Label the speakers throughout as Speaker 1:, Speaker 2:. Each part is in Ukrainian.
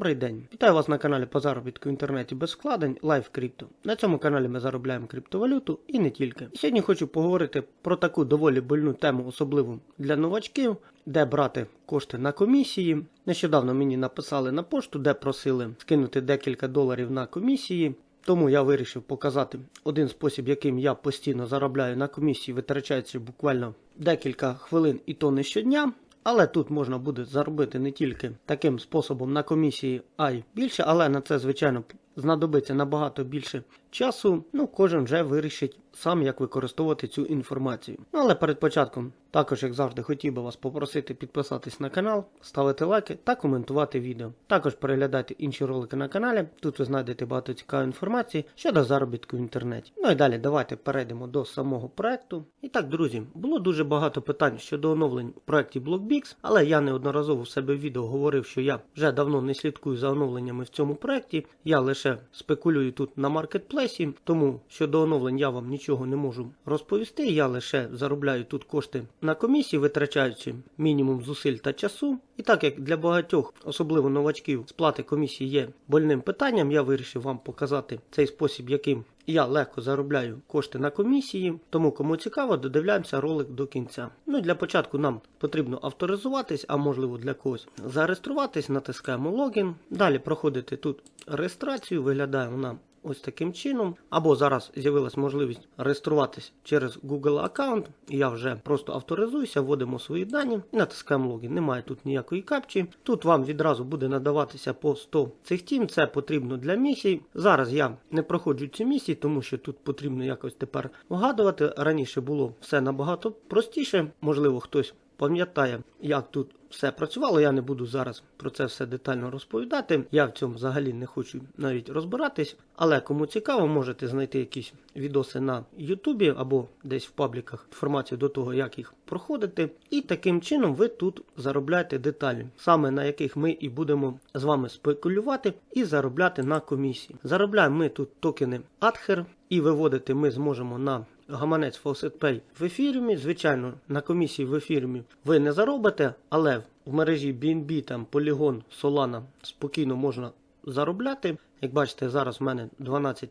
Speaker 1: Добрий день! Вітаю вас на каналі по заробітку в інтернеті без вкладень Live Crypto. На цьому каналі ми заробляємо криптовалюту і не тільки. Сьогодні хочу поговорити про таку доволі больну тему, особливо для новачків, де брати кошти на комісії. Нещодавно мені написали на пошту, де просили скинути декілька доларів на комісії. Тому я вирішив показати один спосіб, яким я постійно заробляю на комісії, витрачаючи буквально декілька хвилин і то не щодня. Але тут можна буде заробити не тільки таким способом на комісії, а й більше, але на це, звичайно, знадобиться набагато більше часу. Ну, кожен вже вирішить сам, як використовувати цю інформацію. Ну, але перед початком, також, як завжди, хотів би вас попросити підписатись на канал, ставити лайки та коментувати відео. Також переглядайте інші ролики на каналі. Тут ви знайдете багато цікавої інформації щодо заробітку в інтернеті. Ну і далі давайте перейдемо до самого проекту. І так, друзі, було дуже багато питань щодо оновлень в проекті BlockBix, але я неодноразово в себе в відео говорив, що я вже давно не слідкую за оновленнями в цьому проекті. Я лише спекулюю тут на маркетплейсі, тому щодо оновлень я вам нічого не можу розповісти. Я лише заробляю тут кошти на комісії, витрачаючи мінімум зусиль та часу. І так як для багатьох, особливо новачків, сплати комісії є больним питанням, я вирішив вам показати цей спосіб, яким я легко заробляю кошти на комісії. Тому кому цікаво, додивляємося ролик до кінця. Ну для початку нам потрібно авторизуватись, а можливо для когось зареєструватись, натискаємо логін. Далі проходити тут реєстрацію, виглядає вона ось таким чином. Або зараз з'явилась можливість реєструватись через Google аккаунт. Я вже просто авторизуюся, вводимо свої дані натискаємо логін. Немає тут ніякої капчі. Тут вам відразу буде надаватися по 100 цих тім. Це потрібно для місій. Зараз я не проходжу ці місії, тому що тут потрібно якось тепер вгадувати. Раніше було все набагато простіше. Можливо, хтось пам'ятає, як тут все працювало. Я не буду зараз про це все детально розповідати. Я в цьому взагалі не хочу навіть розбиратись. Але кому цікаво, можете знайти якісь відоси на Ютубі або десь в пабліках інформацію до того, як їх проходити. І таким чином ви тут заробляєте деталі, саме на яких ми і будемо з вами спекулювати і заробляти на комісії. Заробляємо ми тут токени Adher і виводити ми зможемо на гаманець FaucetPay в ефірмі. Звичайно, на комісії в ефірмі ви не заробите, але в мережі BNB, там Polygon, Solana спокійно можна заробляти. Як бачите, зараз в мене 12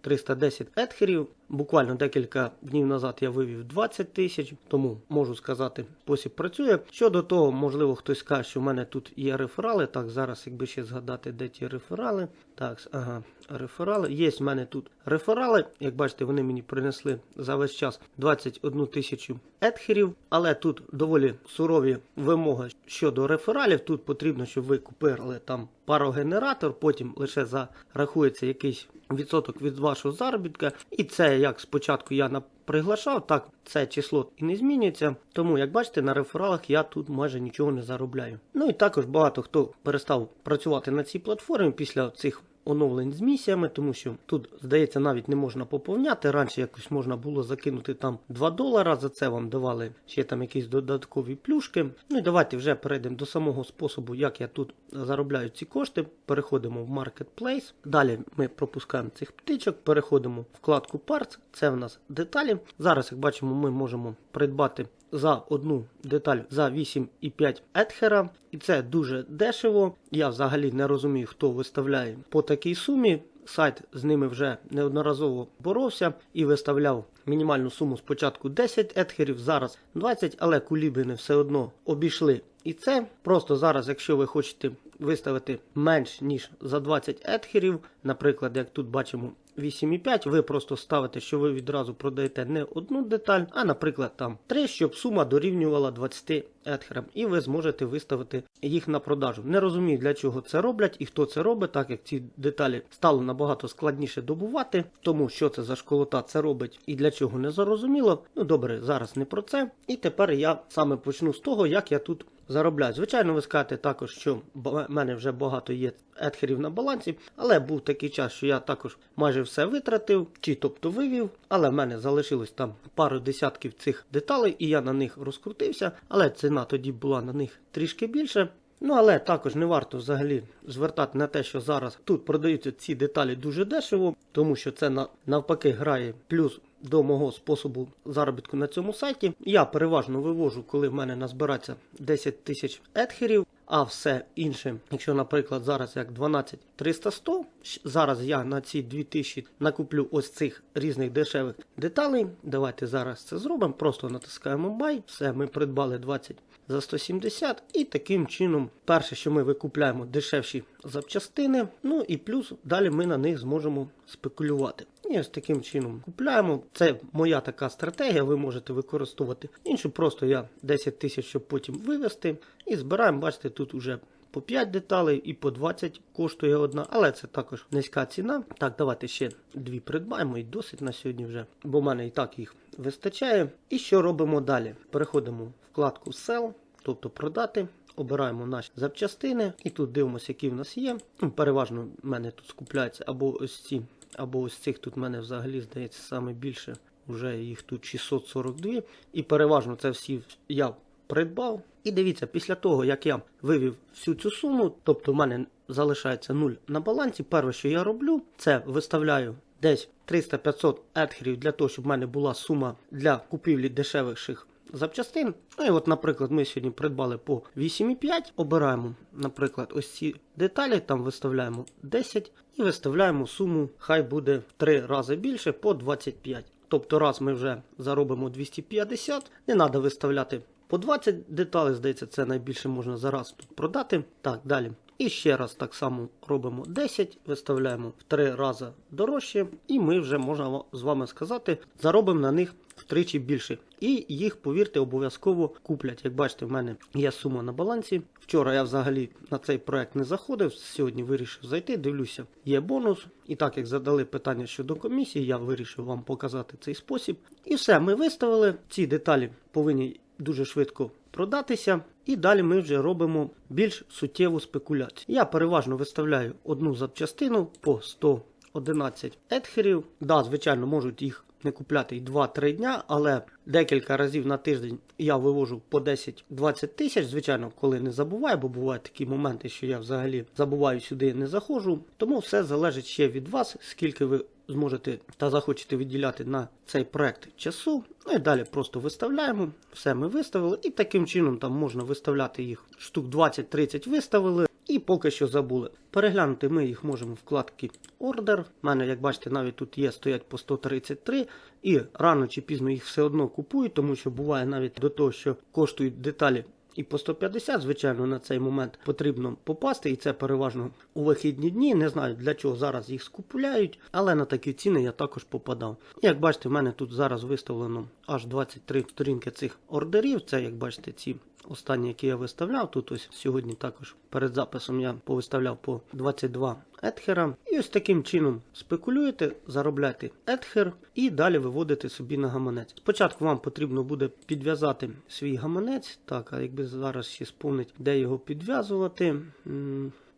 Speaker 1: 310 етхерів. Буквально декілька днів назад я вивів 20 тисяч, тому можу сказати, спосіб працює. Щодо того, можливо, хтось скаже, що в мене тут є реферали. Так, зараз, якби ще згадати, де ті реферали. Так, ага, реферали. Є в мене тут реферали. Як бачите, вони мені принесли за весь час 21 тисячу етхерів. Але тут доволі сурові вимоги щодо рефералів. Тут потрібно, щоб ви купили там парогенератор, потім лише зарахується якийсь відсоток від вашого заробітка. І це як спочатку я приглашав, так це число і не змінюється. Тому, як бачите, на рефералах я тут майже нічого не заробляю. Ну і також багато хто перестав працювати на цій платформі після цих. Оновлень з місіями, тому що тут, здається, навіть не можна поповняти. Раніше якось можна було закинути там 2 долара, за це вам давали ще там якісь додаткові плюшки. Ну і давайте вже перейдемо до самого способу, як я тут заробляю ці кошти. Переходимо в Marketplace. Далі ми пропускаємо цих птичок, переходимо в вкладку Parts, це в нас деталі. Зараз, як бачимо, ми можемо придбати за одну деталь за 8,5 етхера. І це дуже дешево. Я взагалі не розумію, хто виставляє по такій сумі. Сайт з ними вже неодноразово боровся і виставляв мінімальну суму спочатку 10 етхерів, зараз 20, але кулібини все одно обійшли. І це просто зараз, якщо ви хочете виставити менш ніж за 20 етхерів, наприклад, як тут бачимо 8,5, ви просто ставите, що ви відразу продаєте не одну деталь, а, наприклад, там 3, щоб сума дорівнювала 20 етхерам, і ви зможете виставити їх на продажу. Не розумію, для чого це роблять і хто це робить, так як ці деталі стало набагато складніше добувати, тому що це за школота це робить і для чого не зрозуміло. Ну добре, зараз не про це. І тепер я саме почну з того, як я тут заробляю. Звичайно, ви скажете також, що в мене вже багато є етхерів на балансі, але був такий час, що я також майже все витратив, чи тобто вивів, але в мене залишилось там пару десятків цих деталей, і я на них розкрутився, але ціна тоді була на них трішки більше. Ну, але також не варто взагалі звертати на те, що зараз тут продаються ці деталі дуже дешево, тому що це на, навпаки грає плюс до мого способу заробітку на цьому сайті. Я переважно вивожу, коли в мене назбирається 10 тисяч етхерів. а все інше, якщо, наприклад, зараз як 12 300 100, зараз я на ці 2000 накуплю ось цих різних дешевих деталей. Давайте зараз це зробимо. Просто натискаємо Buy, все, ми придбали 20 за 170 і таким чином, перше, що ми викупляємо дешевші запчастини, ну і плюс далі ми на них зможемо спекулювати. І ось таким чином купляємо. Це моя така стратегія, ви можете використовувати. Іншу просто я 10 тисяч, щоб потім вивести. І збираємо, бачите, тут уже по 5 деталей і по 20 коштує одна, але це також низька ціна. Так, давайте ще дві придбаємо і досить на сьогодні вже, бо в мене і так їх вистачає. І що робимо далі? Переходимо в вкладку Sell, тобто продати. Обираємо наші запчастини і тут дивимося, які в нас є. Ну, Переважно в мене тут скупляються або ось ці, або ось цих тут в мене взагалі здається саме більше. Вже їх тут 642. І переважно це всі я придбав. І дивіться, після того, як я вивів всю цю суму, тобто в мене залишається 0 на балансі, перше, що я роблю, це виставляю десь 300-500 етхерів для того, щоб в мене була сума для купівлі дешевших запчастин. Ну і от, наприклад, ми сьогодні придбали по 8,5, обираємо, наприклад, ось ці деталі, там виставляємо 10 і виставляємо суму, хай буде в 3 рази більше по 25. Тобто раз ми вже заробимо 250, не треба виставляти по 20 деталей, здається, це найбільше можна зараз тут продати. Так, далі. І ще раз так само робимо 10, виставляємо в 3 рази дорожче, і ми вже можна з вами сказати, заробимо на них втричі більше. І їх, повірте, обов'язково куплять. Як бачите, в мене є сума на балансі. Вчора я взагалі на цей проект не заходив. Сьогодні вирішив зайти. Дивлюся, є бонус. І так як задали питання щодо комісії, я вирішив вам показати цей спосіб. І все, ми виставили. Ці деталі повинні дуже швидко продатися. І далі ми вже робимо більш суттєву спекуляцію. Я переважно виставляю одну запчастину по 111 етхерів. Да, звичайно, можуть їх не купляти і 2-3 дня, але декілька разів на тиждень я вивожу по 10-20 тисяч. Звичайно, коли не забуваю, бо бувають такі моменти, що я взагалі забуваю сюди не заходжу. Тому все залежить ще від вас, скільки ви зможете та захочете відділяти на цей проект часу. Ну і далі просто виставляємо. Все ми виставили, і таким чином там можна виставляти їх штук 20-30 виставили. І поки що забули. Переглянути ми їх можемо в вкладці Order. У мене, як бачите, навіть тут є, стоять по 133. І рано чи пізно їх все одно купують, тому що буває навіть до того, що коштують деталі і по 150, звичайно, на цей момент потрібно попасти, і це переважно у вихідні дні. Не знаю для чого зараз їх скупляють, але на такі ціни я також попадав. Як бачите, в мене тут зараз виставлено аж 23 сторінки цих ордерів. Це, як бачите, ці останні, які я виставляв. Тут ось сьогодні також перед записом я повиставляв по 22 етхера. І ось таким чином спекулюєте, заробляєте етхер і далі виводите собі на гаманець. Спочатку вам потрібно буде підв'язати свій гаманець. Так, а якби зараз ще спомнить, де його підв'язувати.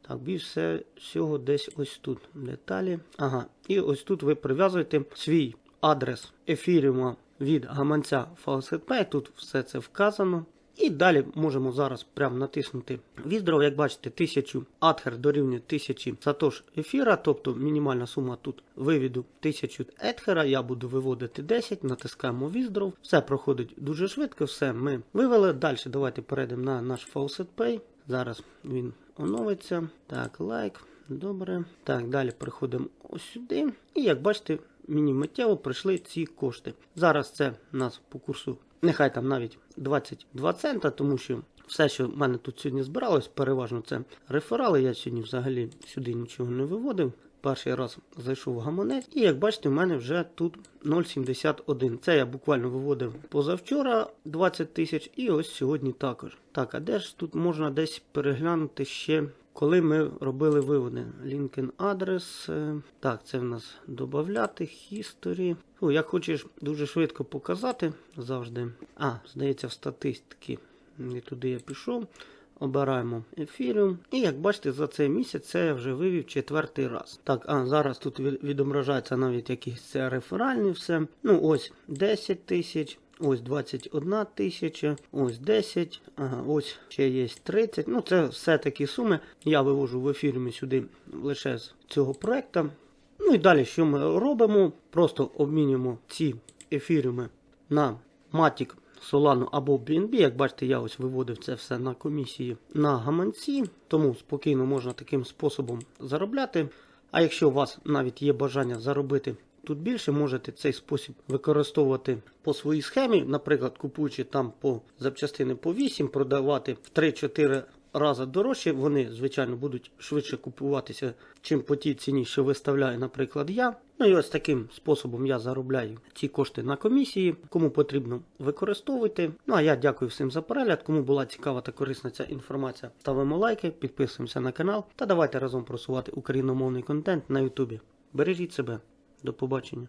Speaker 1: Так, більше всього десь ось тут деталі. Ага, і ось тут ви прив'язуєте свій адрес ефіріума від гаманця FaucetPay. Тут все це вказано. І далі можемо зараз прямо натиснути Withdraw. Як бачите, 1000 адхер дорівнює 1000 сатош ефіра, тобто мінімальна сума тут вивіду 1000 етхера. Я буду виводити 10, натискаємо Withdraw. Все проходить дуже швидко, все ми вивели. Далі давайте перейдемо на наш Faucet Pay. Зараз він оновиться. Так, лайк. Добре. Так, далі переходимо ось сюди. І як бачите, мені миттєво прийшли ці кошти. Зараз це у нас по курсу, нехай там навіть 22 цента, тому що все, що в мене тут сьогодні збиралось, переважно це реферали. Я сьогодні взагалі сюди нічого не виводив. Перший раз зайшов в гаманець, і як бачите, в мене вже тут 0,71. Це я буквально виводив позавчора 20 тисяч, і ось сьогодні також. Так, а де ж тут можна десь переглянути ще, коли ми робили виводи? LinkedIn адрес. Так, це в нас додати, history. О, як хочеш дуже швидко показати завжди. А, здається, в статистики. Не туди я пішов. Обираємо ефіріум. І як бачите, за цей місяць це я вже вивів четвертий раз. Так, а зараз тут відображається навіть якісь це реферальні все. Ну, ось 10 тисяч. Ось 21 тисяча, ось 10, ага, ось ще є 30. Ну, це все такі суми. Я вивожу в ефірі сюди лише з цього проекту. Ну і далі, що ми робимо? Просто обмінюємо ці ефіріуми на Matic Solano або BNB. Як бачите, я ось виводив це все на комісії на гаманці, тому спокійно можна таким способом заробляти. А якщо у вас навіть є бажання заробити тут більше, можете цей спосіб використовувати по своїй схемі, наприклад, купуючи там по запчастини по 8, продавати в 3-4 рази дорожче. Вони, звичайно, будуть швидше купуватися, чим по тій ціні, що виставляю, наприклад, я. Ну і ось таким способом я заробляю ці кошти на комісії. Кому потрібно, використовуйте. Ну а я дякую всім за перегляд. Кому була цікава та корисна ця інформація, ставимо лайки, підписуємося на канал та давайте разом просувати україномовний контент на Ютубі. Бережіть себе. До побачення.